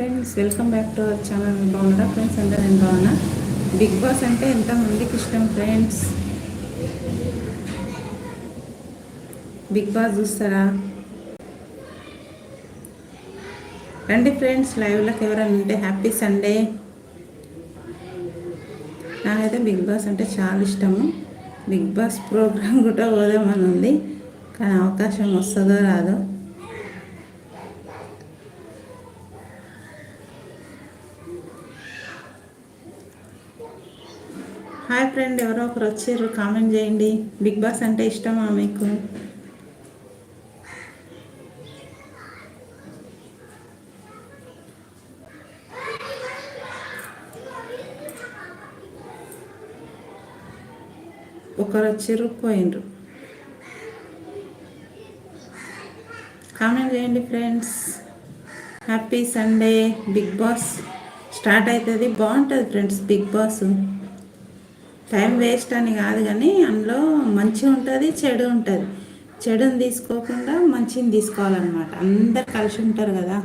Friends welcome back to our channel. బాగున్నారా friends? అందరూ నేను బాగున్నా. బిగ్ బాస్ అంటే ఎంతమందికి ఇష్టం ఫ్రెండ్స్? బిగ్ బాస్ చూస్తారా? రండి ఫ్రెండ్స్ లైవ్లోకి ఎవరైనా ఉంటే హ్యాపీ సండే నాకైతే బిగ్ బాస్ అంటే చాలా ఇష్టము. బిగ్ బాస్ ప్రోగ్రామ్ కూడా పోదామని ఉంది. కానీ అవకాశం వస్తుందో రాదో. హాయ్ ఫ్రెండ్ ఎవరో ఒకరు వచ్చారు. కామెంట్ చేయండి. బిగ్ బాస్ అంటే ఇష్టమా మీకు? ఒకరు వచ్చారు పోయిండ్రు కామెంట్ చేయండి friends. Happy Sunday. Bigg Boss start అవుతుంది. బాగుంటుంది friends Bigg Boss. Time waste అని కాదు కానీ అందులో మంచి ఉంటుంది చెడు ఉంటుంది. చెడుని తీసుకోకుండా మంచిని తీసుకోవాలన్నమాట. అందరు కలిసి ఉంటారు కదా.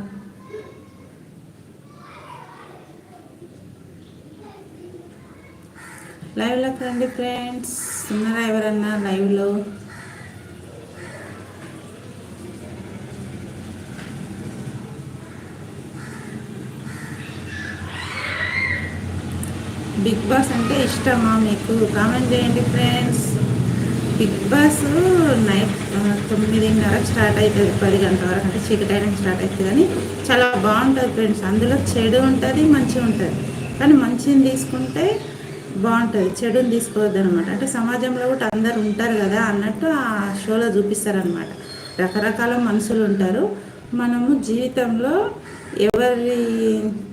లైవ్లోకి రండి ఫ్రెండ్స్. ఉన్నారా ఎవరన్నా లైవ్లో? బిగ్ బాస్ అంటే ఇష్టమా మీకు? కామెంట్ చేయండి ఫ్రెండ్స్. బిగ్ బాస్ నైట్ తొమ్మిదిన్నర స్టార్ట్ అవుతుంది పది గంటల వరకు అంటే చీకటి అయినా స్టార్ట్ అవుతుంది కానీ చాలా బాగుంటుంది ఫ్రెండ్స్. అందులో చెడు ఉంటుంది మంచి ఉంటుంది. కానీ మంచిని తీసుకుంటే బాగుంటుంది చెడుని తీసుకోవద్దు అనమాట అంటే సమాజంలో కూడా అందరు ఉంటారు కదా అన్నట్టు ఆ షోలో చూపిస్తారనమాట రకరకాల మనుషులు ఉంటారు. మనము జీవితంలో ఎవరి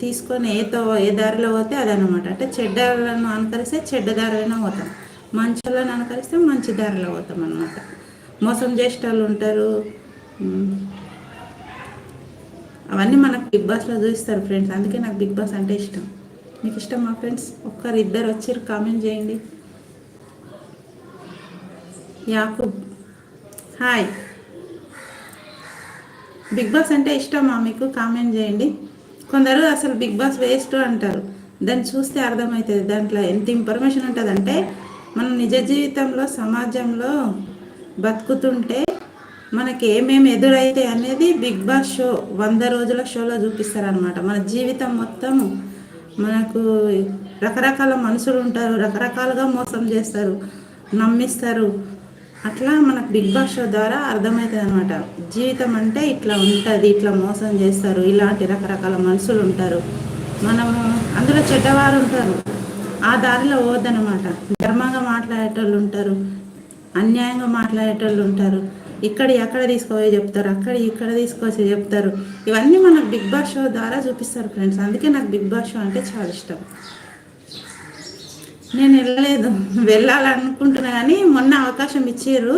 తీసుకొని ఏతో ఏ దారిలో పోతే అదనమాట అంటే చెడ్డలను అనుకరిస్తే చెడ్డ దారిలోనే పోతాం. మంచులను అనుకరిస్తే మంచి దారిలో పోతాం అనమాట మోసం చేసే వాళ్ళు ఉంటారు అవన్నీ మనకు బిగ్ బాస్లో చూపిస్తారు ఫ్రెండ్స్. అందుకే నాకు బిగ్ బాస్ అంటే ఇష్టం. మీకు ఇష్టం మా ఫ్రెండ్స్? ఒక్కరు ఇద్దరు వచ్చారు కామెంట్ చేయండి. యాకూబ్. హాయ్. బిగ్ బాస్ అంటే ఇష్టమా మీకు? కామెంట్ చేయండి. కొందరు అసలు బిగ్ బాస్ వేస్ట్ అంటారు. దాన్ని చూస్తే అర్థమవుతుంది. దాంట్లో ఎంత ఇన్ఫర్మేషన్ ఉంటుందంటే మనం నిజ జీవితంలో సమాజంలో బతుకుతుంటే మనకి ఏమేమి ఎదురైతే అనేది బిగ్ బాస్ షో వంద రోజుల షోలో చూపిస్తారనమాట మన జీవితం మొత్తం మనకు రకరకాల మనుషులు ఉంటారు. రకరకాలుగా మోసం చేస్తారు. నమ్మిస్తారు. అట్లా మనకు బిగ్ బాస్ షో ద్వారా అర్థమవుతుంది అనమాట జీవితం అంటే ఇట్లా ఉంటుంది ఇట్లా మోసం చేస్తారు ఇలాంటి రకరకాల మనుషులు ఉంటారు. మనము అందులో చెడ్డవారు ఉంటారు. ఆ దారిలో పోవద్దనమాట ధర్మంగా మాట్లాడేటోళ్ళు ఉంటారు అన్యాయంగా మాట్లాడేటోళ్ళు ఉంటారు. ఇక్కడ ఎక్కడ తీసుకుపోయి చెప్తారు అక్కడ ఇక్కడ తీసుకొచ్చి చెప్తారు. ఇవన్నీ మనకు బిగ్ బాస్ షో ద్వారా చూపిస్తారు ఫ్రెండ్స్. అందుకే నాకు బిగ్ బాస్ షో అంటే చాలా ఇష్టం. నేను వెళ్ళలేదు. వెళ్ళాలనుకుంటున్నా కానీ మొన్న అవకాశం ఇచ్చారు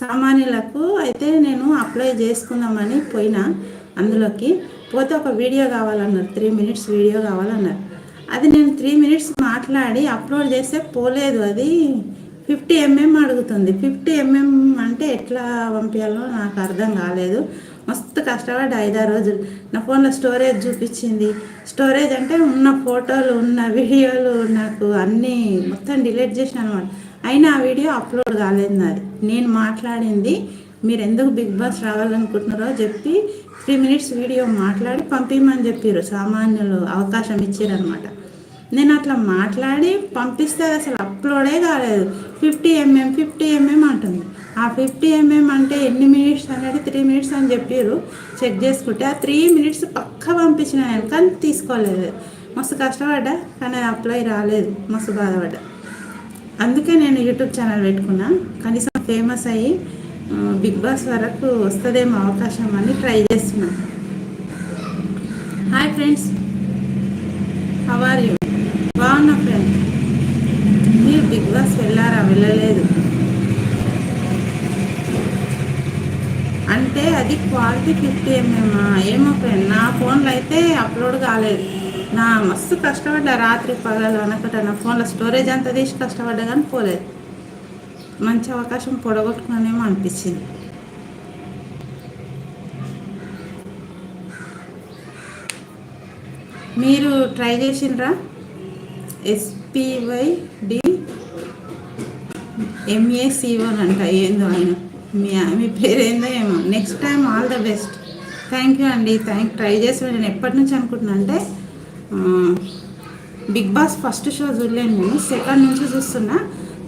సామాన్యులకు. అయితే నేను అప్లై చేసుకుందామని పోయినా అందులోకి. పోతే ఒక వీడియో కావాలన్నారు. త్రీ మినిట్స్ వీడియో కావాలన్నారు. అది నేను త్రీ మినిట్స్ మాట్లాడి అప్లోడ్ చేస్తే పోలేదు. అది ఫిఫ్టీ ఎంఎం అడుగుతుంది. ఫిఫ్టీ ఎంఎం అంటే ఎట్లా పంపించాలో నాకు అర్థం కాలేదు. మస్తు కష్టపడి ఐదారు రోజులు. నా ఫోన్లో స్టోరేజ్ చూపించింది. స్టోరేజ్ అంటే ఉన్న ఫోటోలు ఉన్న వీడియోలు నాకు అన్నీ మొత్తం డిలీట్ చేసిన అనమాట అయినా ఆ వీడియో అప్లోడ్ కాలేదు నాది. నేను మాట్లాడింది మీరు ఎందుకు బిగ్ బాస్ రావాలనుకుంటున్నారో చెప్పి త్రీ మినిట్స్ వీడియో మాట్లాడి పంపించమని చెప్పారు సామాన్యులు అవకాశం ఇచ్చారనమాట. నేను అట్లా మాట్లాడి పంపిస్తే అసలు అప్లోడే కాలేదు. ఫిఫ్టీ ఎంఎం ఫిఫ్టీ ఎంఎం అంటుంది. ఆ ఫిఫ్టీ ఎంఎం అంటే ఎన్ని మినిట్స్ అనేది త్రీ మినిట్స్ అని చెప్పారు చెక్ చేసుకుంటే ఆ త్రీ మినిట్స్ పక్క పంపించిన నేను కానీ తీసుకోలేదు. మస్తు కష్టపడ్డా కానీ అప్లై రాలేదు. మస్తు బాధపడ్డా. అందుకే నేను యూట్యూబ్ ఛానల్ పెట్టుకున్నా. కనీసం ఫేమస్ అయ్యి బిగ్ బాస్ వరకు వస్తుందేమో అవకాశం అని ట్రై చేస్తున్నాను hi friends how are you బాగున్నా ఫ్రెండ్ మీరు బిగ్ బాస్ వెళ్ళారా వెళ్ళలేదు అంటే అది క్వాలిటీ ఫిఫ్టీ ఎంఎం ఏమో ఫ్రెండ్. నా ఫోన్లో అయితే అప్లోడ్ కాలేదు. నా మస్తు కష్టపడ్డా. రాత్రి పగలు అనకట నా ఫోన్లో స్టోరేజ్ అంతా తీసి కష్టపడ్డా కానీ పోలేదు. మంచి అవకాశం పొడగొట్టుకునేమో అనిపించింది. మీరు ట్రై చేసిండ్రా? ఎస్పీవై డి ఎంఏసిఓ అంట. ఏందో ఆయన. మీ మీ పేరేందో ఏమో. Next time all the best thank you అండి. థ్యాంక్ ట్రై చేసి నేను ఎప్పటి నుంచి అనుకుంటున్నా అంటే బిగ్ బాస్ ఫస్ట్ షో చూడలేను నేను. సెకండ్ నుంచి చూస్తున్నా.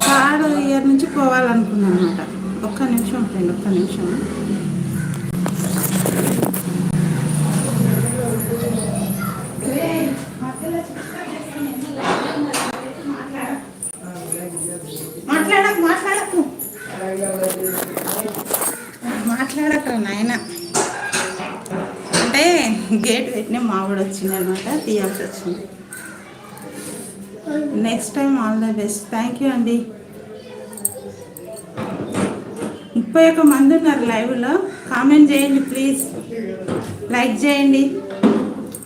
థర్డ్ ఇయర్ నుంచి పోవాలనుకున్నాను అనమాట ఒక్క నిమిషం ఫ్రెండ్ ఒక్క నిమిషం. గేట్ పెట్టిన మావిడ వచ్చింది అనమాట తీయాల్సి వచ్చింది. Next time all the best thank you అండి ముప్పై ఒక్క మంది ఉన్నారు లైవ్లో కామెంట్ చేయండి ప్లీజ్ లైక్ చేయండి.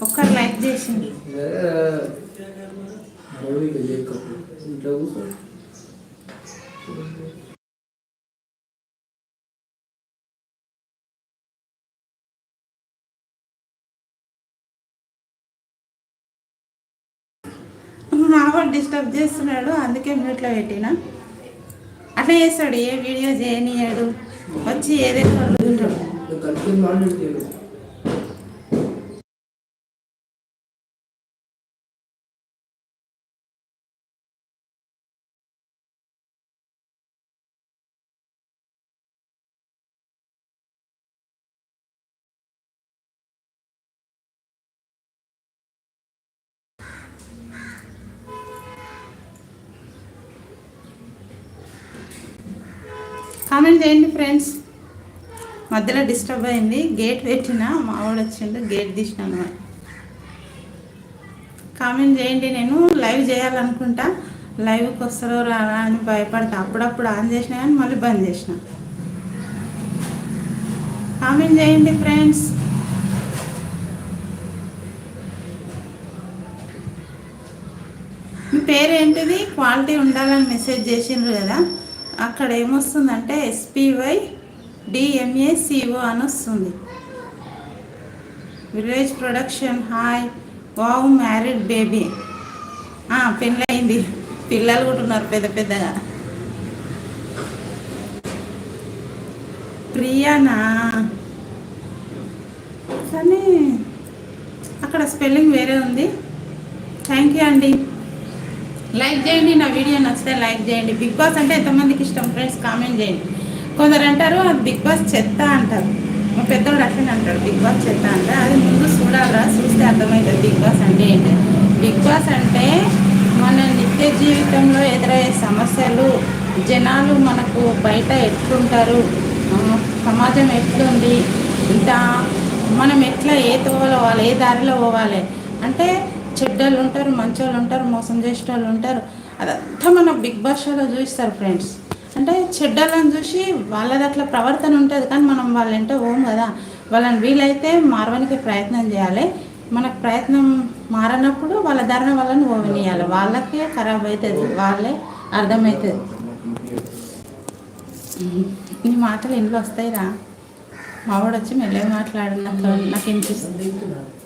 ఒక్కరు లైక్ చేసింది. ఇంట్లో డిస్టర్బ్ చేస్తున్నాడు అందుకే మ్యూట్లో పెట్టిన. అట్లా చేస్తాడు ఏ వీడియో చేయనియాడు. వచ్చి ఏదైతే కామెంట్ చేయండి ఫ్రెండ్స్. మధ్యలో డిస్టర్బ్ అయింది. గేట్ పెట్టిన మావాడు వచ్చిండు గేట్ తీసినాను కామెంట్ చేయండి నేను. లైవ్ చేయాలనుకుంటా. లైవ్కి వస్తారో రారా అని భయపడతా. అప్పుడప్పుడు ఆన్ చేసినా కానీ మళ్ళీ బంద్ చేసిన. కామెంట్ చేయండి ఫ్రెండ్స్. మీ పేరు ఏంటిది క్వాలిటీ ఉండాలని మెసేజ్ చేసిండ్రు కదా. అక్కడ ఏమొస్తుందంటే ఎస్పీవై డిఎంఏసిఓ అని వస్తుంది. Village production hi wow married baby పెళ్ళయింది. పిల్లలు కూడా ఉన్నారు పెద్ద పెద్దగా. ప్రియానా? కానీ అక్కడ స్పెల్లింగ్ వేరే ఉంది. థ్యాంక్ యూ అండి లైక్ చేయండి నా వీడియో నచ్చితే లైక్ చేయండి. బిగ్ బాస్ అంటే ఎంతమందికి ఇష్టం ఫ్రెండ్స్ కామెంట్ చేయండి. కొందరు అంటారు అది బిగ్ బాస్ చెత్త అంటారు. మా పెద్దోడు అట్లనే అంటాడు బిగ్ బాస్ చెత్త అంటే. అది ముందు చూడాలరా చూస్తే అర్థమవుతుంది బిగ్ బాస్ అంటే ఏంటి. బిగ్ బాస్ అంటే మన నిత్య జీవితంలో ఎదురయ్యే సమస్యలు జనాలు మనకు బయట ఎట్లుంటారు సమాజం ఎట్లుంది ఇంకా మనం ఎట్లా ఏ పోవాలి ఏ దారిలో పోవాలి. అంటే చెడ్డలు ఉంటారు మంచోళ్ళు ఉంటారు మోసం చేసే వాళ్ళు ఉంటారు. అదంతా మన బిగ్ బాస్ షోలో చూపిస్తారు ఫ్రెండ్స్. అంటే చెడ్డలను చూసి వాళ్ళది అట్లా ప్రవర్తన ఉంటుంది కానీ మనం వాళ్ళంటే ఓం కదా. వాళ్ళని వీలైతే మారవనికి ప్రయత్నం చేయాలి. మనకు ప్రయత్నం మారనప్పుడు వాళ్ళ ధరణ వాళ్ళని ఓవనియాలి. వాళ్ళకే ఖరాబ్ అవుతుంది వాళ్ళే అర్థమవుతుంది ఈ మాటలు ఇంట్లో వస్తాయిరా? మావాడు వచ్చి మెల్లగా మాట్లాడినప్పుడు నాకు నాకు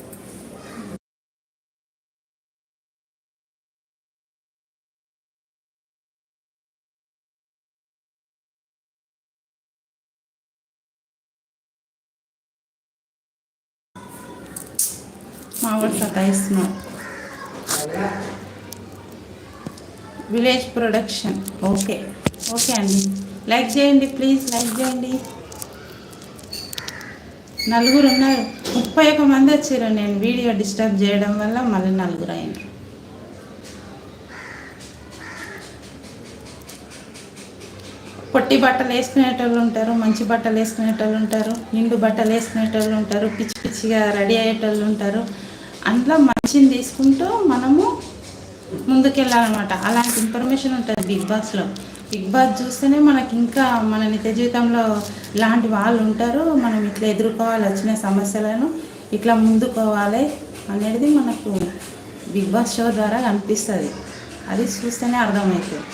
వినిపిస్తుంది మావాడు సతాయిస్తున్నాడు విలేజ్ ప్రొడక్షన్. ఓకే. ఓకే అండి. లైక్ చేయండి ప్లీజ్ లైక్ చేయండి. నలుగురు ఉన్నారు. ముప్పై ఒక మంది వచ్చారు నేను వీడియో డిస్టర్బ్ చేయడం వల్ల మళ్ళీ నలుగురు అయినారు. పొట్టి బట్టలు వేసుకునేటోళ్ళు ఉంటారు మంచి బట్టలు వేసుకునేటోళ్ళు ఉంటారు నిండు బట్టలు వేసుకునేటోళ్ళు ఉంటారు పిచ్చి పిచ్చిగా రెడీ అయ్యేటోళ్ళు ఉంటారు. అందులో మంచిని తీసుకుంటూ మనము ముందుకెళ్ళాలన్నమాట. అలాంటి ఇన్ఫర్మేషన్ ఉంటుంది బిగ్ బాస్లో. బిగ్ బాస్ చూస్తేనే మనకి ఇంకా మన నిత్య జీవితంలో ఇలాంటి వాళ్ళు ఉంటారు. మనం ఇట్లా ఎదుర్కోవాలి వచ్చిన సమస్యలను ఇట్లా ముందుకోవాలి అనేది మనకు బిగ్ బాస్ షో ద్వారా కనిపిస్తుంది. అది చూస్తేనే అర్థమవుతుంది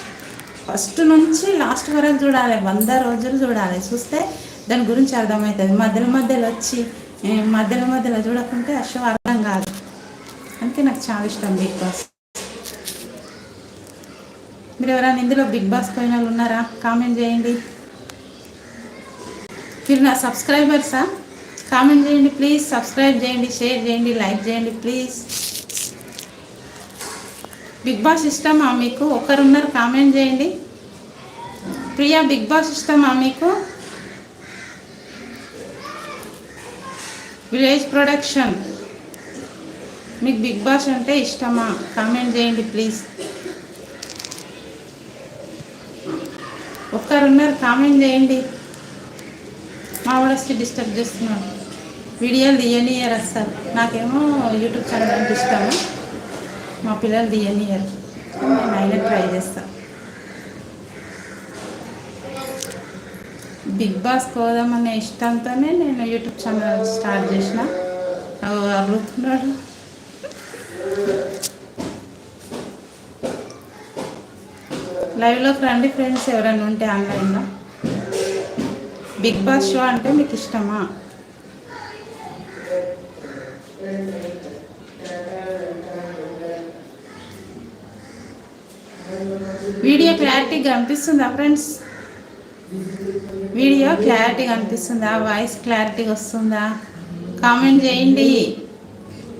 ఫస్ట్ నుంచి లాస్ట్ వరకు చూడాలి. వంద రోజులు చూడాలి. చూస్తే దాని గురించి అర్థమవుతుంది మధ్యలో మధ్యలో వచ్చి మధ్యలో మధ్యలో చూడకుంటే ఆ షో అర్థం కాదు. అందుకే నాకు చాలా ఇష్టం బిగ్ బాస్. మీరు ఎవరైనా ఇందులో బిగ్ బాస్ పోయిన వాళ్ళు ఉన్నారా? కామెంట్ చేయండి. మీరు నా సబ్స్క్రైబర్సా? కామెంట్ చేయండి ప్లీజ్. సబ్స్క్రైబ్ చేయండి షేర్ చేయండి లైక్ చేయండి ప్లీజ్. బిగ్ బాస్ ఇష్టమా మీకు? ఒకరున్నారు కామెంట్ చేయండి. ప్రియా బిగ్ బాస్ ఇష్టమా మీకు? Village production. మీకు బిగ్ బాస్ అంటే ఇష్టమా? కామెంట్ చేయండి ప్లీజ్. ఒక్కరున్నారు కామెంట్ చేయండి. మా వాడు డిస్టర్బ్ చేస్తున్నాడు. వీడియోలు తీయనియర్ అస్సలు నాకేమో యూట్యూబ్ ఛానల్ అంటే ఇష్టము. మా పిల్లలు తీయనియర్. నేను అయినా ట్రై చేస్తాను బిగ్ బాస్ పోదామనే ఇష్టంతోనే నేను యూట్యూబ్ ఛానల్ స్టార్ట్ చేసిన. అగో లైవ్లోకి రండి ఫ్రెండ్స్ ఎవరైనా ఉంటే ఆన్లైన్లో బిగ్ బాస్ షో అంటే మీకు ఇష్టమా? వీడియో క్లారిటీగా అనిపిస్తుందా ఫ్రెండ్స్ వీడియో క్లారిటీగా అనిపిస్తుందా వాయిస్ క్లారిటీగా వస్తుందా? కామెంట్ చేయండి.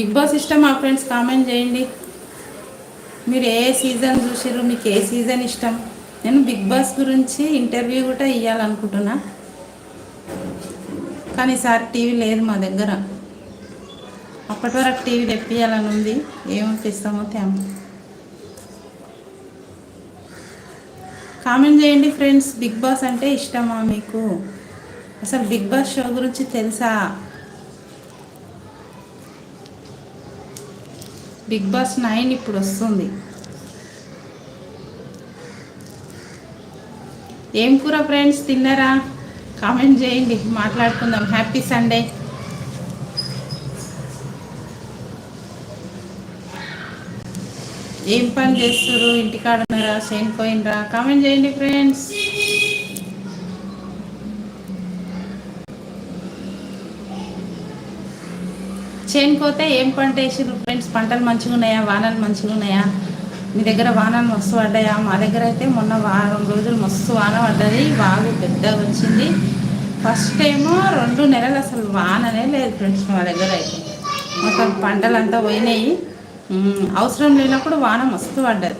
బిగ్ బాస్ ఇష్టం మా ఫ్రెండ్స్? కామెంట్ చేయండి. మీరు ఏ సీజన్ చూసారు మీకు ఏ సీజన్ ఇష్టం? నేను బిగ్ బాస్ గురించి ఇంటర్వ్యూ కూడా ఇవ్వాలనుకుంటున్నా కానీ ఈసారి టీవీ లేదు మా దగ్గర. అప్పటి వరకు టీవీ తెప్పియాలని ఉంది. ఏమనిపిస్తామో తేమ కామెంట్ చేయండి ఫ్రెండ్స్. బిగ్ బాస్ అంటే ఇష్టమా మీకు? అసలు బిగ్ బాస్ షో గురించి తెలుసా? బిగ్ బాస్ నైన్ ఇప్పుడు వస్తుంది. ఏం కూర ఫ్రెండ్స్? తిన్నారా? కామెంట్ చేయండి. మాట్లాడుకుందాం. Happy Sunday. ఏం పని చేస్తారు ఇంటికాడ ఉన్నారా? చేయనుకోయినరా కామెంట్ చేయండి ఫ్రెండ్స్. చేనుకోతే ఏం పంట వేసిర్రు ఫ్రెండ్స్? పంటలు మంచిగా ఉన్నాయా? వానలు మంచిగా ఉన్నాయా? మీ దగ్గర వానలు మస్తు పడ్డాయా? మా దగ్గర అయితే మొన్న వారం రోజులు మస్తు వాన పడ్డది. బాగా పెద్దగా వచ్చింది. ఫస్ట్ ఏమో రెండు నెలలు అసలు వాననే లేదు ఫ్రెండ్స్ మా దగ్గర అయితే. మొత్తం పంటలంతా పోయినాయి. అవసరం లేనప్పుడు వాన మస్తు పడ్డది.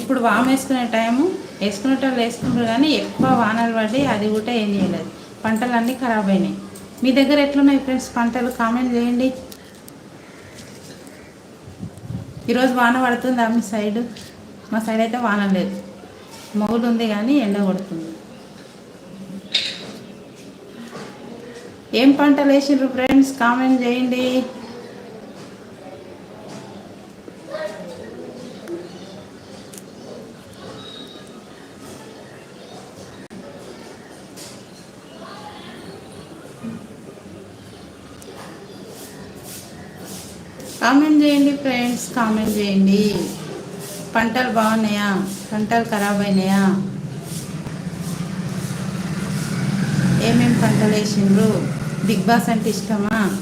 ఇప్పుడు వామ వేసుకునే టైము వేసుకునేటోళ్ళు వేసుకుంటారు కానీ ఎక్కువ వానలు పడి అది కూడా ఏం చేయలేదు. పంటలన్నీ ఖరాబ్ అయినాయి. మీ దగ్గర ఎట్లున్నాయి ఫ్రెండ్స్ పంటలు? కామెంట్ చేయండి. ఈరోజు వాన పడుతుందా మీ సైడ్? మా సైడ్ అయితే వాన లేదు. మొగులు ఉంది కానీ ఎండ కొడుతుంది. ఏం పంటలు వేసిండ్రు ఫ్రెండ్స్? కామెంట్ చేయండి. కామెంట్ చేయండి ఫ్రెండ్స్ కామెంట్ చేయండి. పంటలు బాగున్నాయా? పంటలు ఖరాబ్ అయినాయా? ఏమేం పంటలు వేసిండ్రు? బిగ్ బాస్ అంటే ఇష్టమా?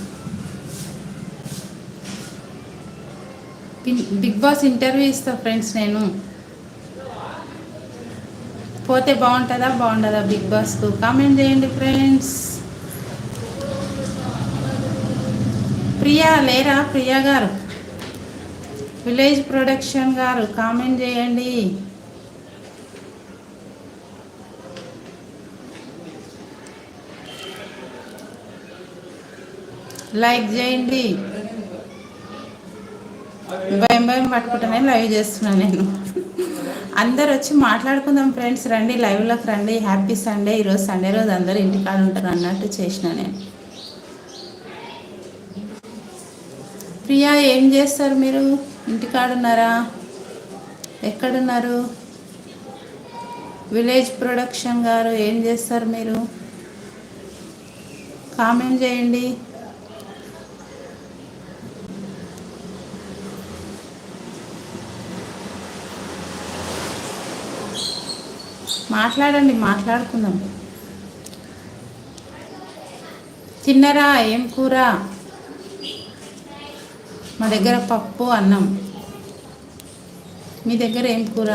బిగ్- బిగ్ బాస్ ఇంటర్వ్యూ ఇస్తా ఫ్రెండ్స్ నేను. పోతే బాగుంటుందా? బాగుంటుందా బిగ్ బాస్కు? కామెంట్ చేయండి ఫ్రెండ్స్ ప్రియా లేరా? ప్రియా గారు. విలేజ్ ప్రొడక్షన్ గారు కామెంట్ చేయండి. లైక్ చేయండి. భయం భయం పట్టుకుంటానే లైవ్ చేస్తున్నాను నేను. అందరు వచ్చి మాట్లాడుకుందాం ఫ్రెండ్స్ రండి లైవ్లోకి రండి. హ్యాపీ సండే ఈరోజు సండే రోజు అందరూ ఇంటికాడ ఉంటారు అన్నట్టు చేసిన నేను. ప్రియా ఏం చేస్తారు మీరు? ఇంటికాడున్నారా? ఎక్కడున్నారు? విలేజ్ ప్రొడక్షన్ గారు ఏం చేస్తారు మీరు? కామెంట్ చేయండి. మాట్లాడండి మాట్లాడుకుందాం. తిన్నరా? ఏం కూర? మా దగ్గర పప్పు అన్నం. మీ దగ్గర ఏం కూర?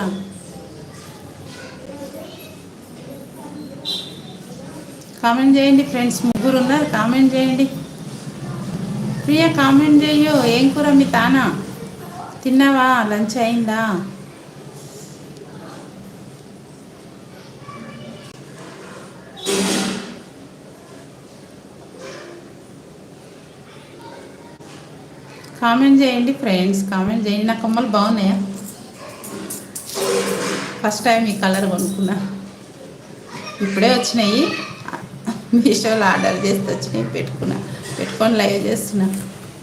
కామెంట్ చేయండి ఫ్రెండ్స్ ముగ్గురు ఉన్నారు కామెంట్ చేయండి. ప్రియ కామెంట్ చేయో ఏం కూర మీ తానా? తిన్నావా? లంచ్ అయిందా? కామెంట్ చేయండి ఫ్రెండ్స్ కామెంట్ చేయండి. నా కమ్మలు బాగున్నాయా? ఫస్ట్ టైం ఈ కలర్ కొనుక్కున్నా. ఇప్పుడే వచ్చినాయి. మీషోలో ఆర్డర్ చేస్తే వచ్చినాయి పెట్టుకున్నా. పెట్టుకొని లైవ్ చేస్తున్నా.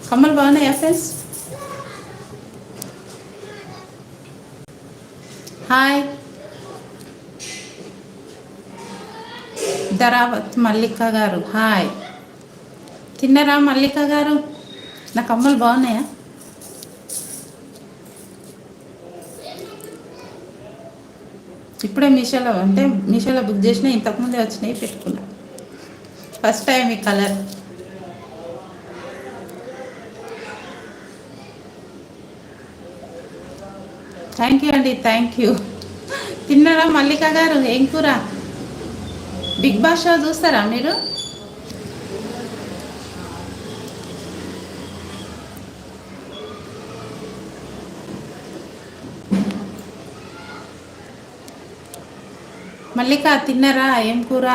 కమ్మలు బాగున్నాయా ఫ్రెండ్స్? హాయ్ ధరావత్ మల్లిక గారు. హాయ్ తిన్నరా మల్లిక గారు? నా కమ్మలు బాగున్నాయా? ఇప్పుడే మీషోలో అంటే మీషోలో బుక్ చేసిన ఇంతకుముందే వచ్చినాయి పెట్టుకున్నా. ఫస్ట్ టైం ఈ కలర్ థ్యాంక్ యూ అండి థ్యాంక్ యూ తిన్నారా మల్లిక గారు? ఏం కూర? బిగ్ బాస్ షో చూస్తారా మీరు? మల్లిక తిన్నారా? ఏం కూర?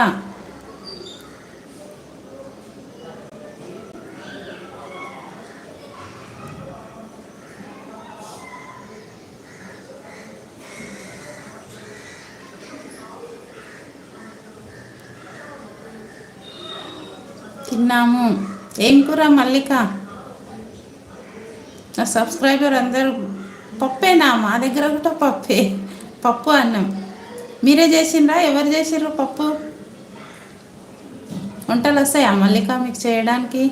తిన్నాము. ఏం కూర మల్లిక? నా సబ్స్క్రైబర్ అందరూ పప్పేనా? మా దగ్గర కూడా పప్పే. పప్పు అన్నం. మీరే చేసిండ్రా? ఎవరు చేసిండ్రు పప్పు? వంటలు వస్తాయా మల్లిక మీకు చేయడానికి?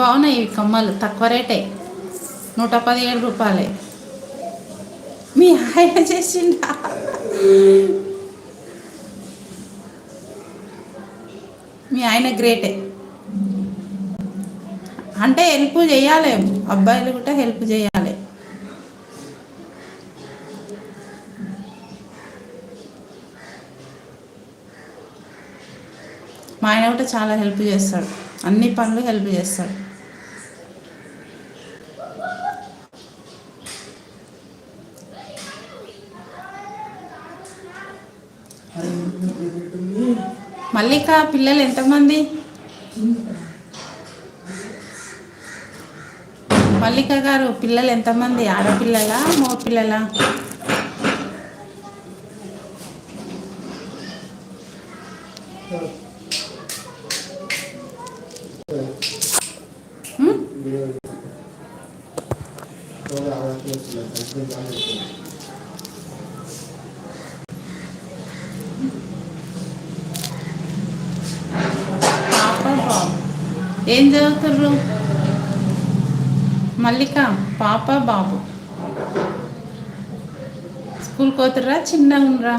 బాగున్నాయి ఇవి కమ్మలు తక్కువ రేటే. నూట పదిహేడు రూపాయలే. మీ ఆయన చేసిండా? మీ ఆయన గ్రేటే అంటే హెల్ప్ చేయాలి. అబ్బాయిలు కూడా హెల్ప్ చేయాలి. మా ఆయన కూడా చాలా హెల్ప్ చేస్తాడు. అన్ని పనులు హెల్ప్ చేస్తాడు. మల్లిక పిల్లలు ఎంతమంది? మల్లిక గారు పిల్లలు ఎంతమంది? ఆడపిల్లలా మగ పిల్లలా హ్మ్? పాప బాబు ఏం చదువుతుర్రు మల్లిక పాప బాబు. స్కూల్కి కోతురా చిన్నగా ఉన్నరా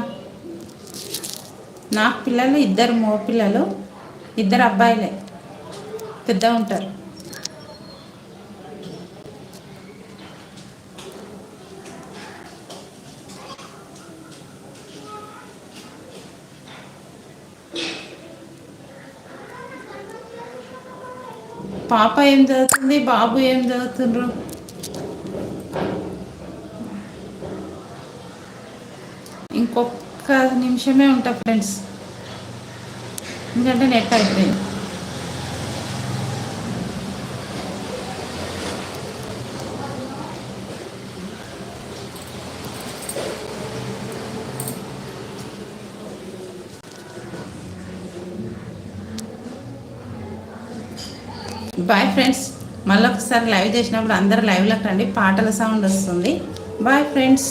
నాకు పిల్లలు ఇద్దరు మగ పిల్లలు ఇద్దరు అబ్బాయిలే. పెద్ద ఉంటారు. పాప ఏం చదువుతుంది? బాబు ఏం చదువుతుండ్రు? ఇంకొక నిమిషమే ఉంటా ఫ్రెండ్స్ ఎందుకంటే నెట్ అయిపోయింది. బాయ్ ఫ్రెండ్స్ మళ్ళీ ఒకసారి లైవ్ చేసినప్పుడు అందరు లైవ్లోకి రండి. పాటల సౌండ్ వస్తుంది. Bye friends